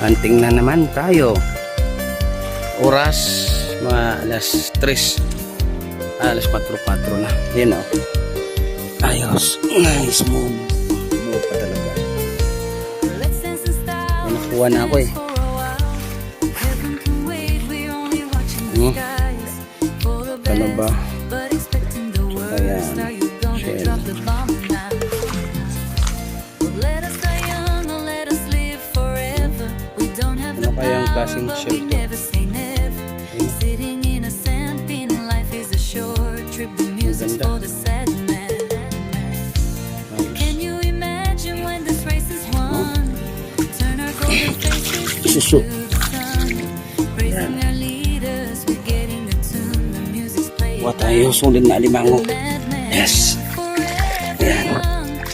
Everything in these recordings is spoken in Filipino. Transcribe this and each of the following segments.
Hunting na naman tayo. Oras, mga alas 3. Ah, alas 4-4 na. Yan o. Ayos. Nice move. Move pa talaga. Nakuha na ako eh. Hmm? Ano ba? tune. The music's playing. Kuha tayo sulit na alimango. Madman. Yes. Ayan.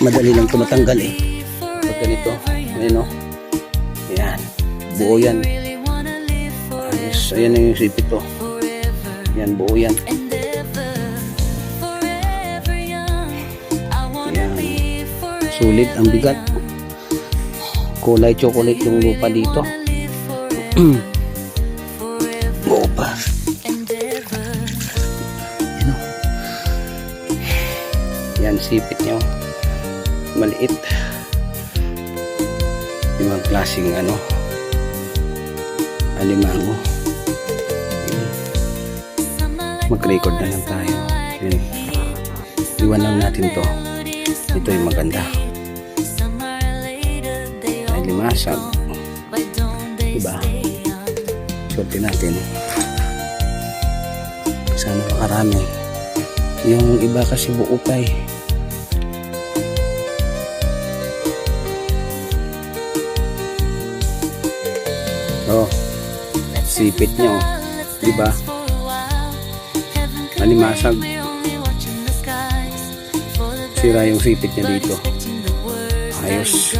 Madali lang ito matanggal eh. Pag ganito. Ayan o. Ayan. Buo yan. Ayos. Ayan yung sipit to. Yan, buo yan. Yan. Sulit ang bigat. Kulay chocolate yung lupa dito. Buo pa. Yan o. Yan, sipit niya. o. Maliit. Yung mga klaseng ano. Alimango. Mag-record na lang tayo. Yun. Iwan lang natin to. Ito yung maganda. Ay limasag. Diba? Swerte natin. Sana makarami. Yung iba kasi buo pa eh. Oh, sipit nyo. Diba? Alimasag. Sira yung sipit niya dito. Ayos.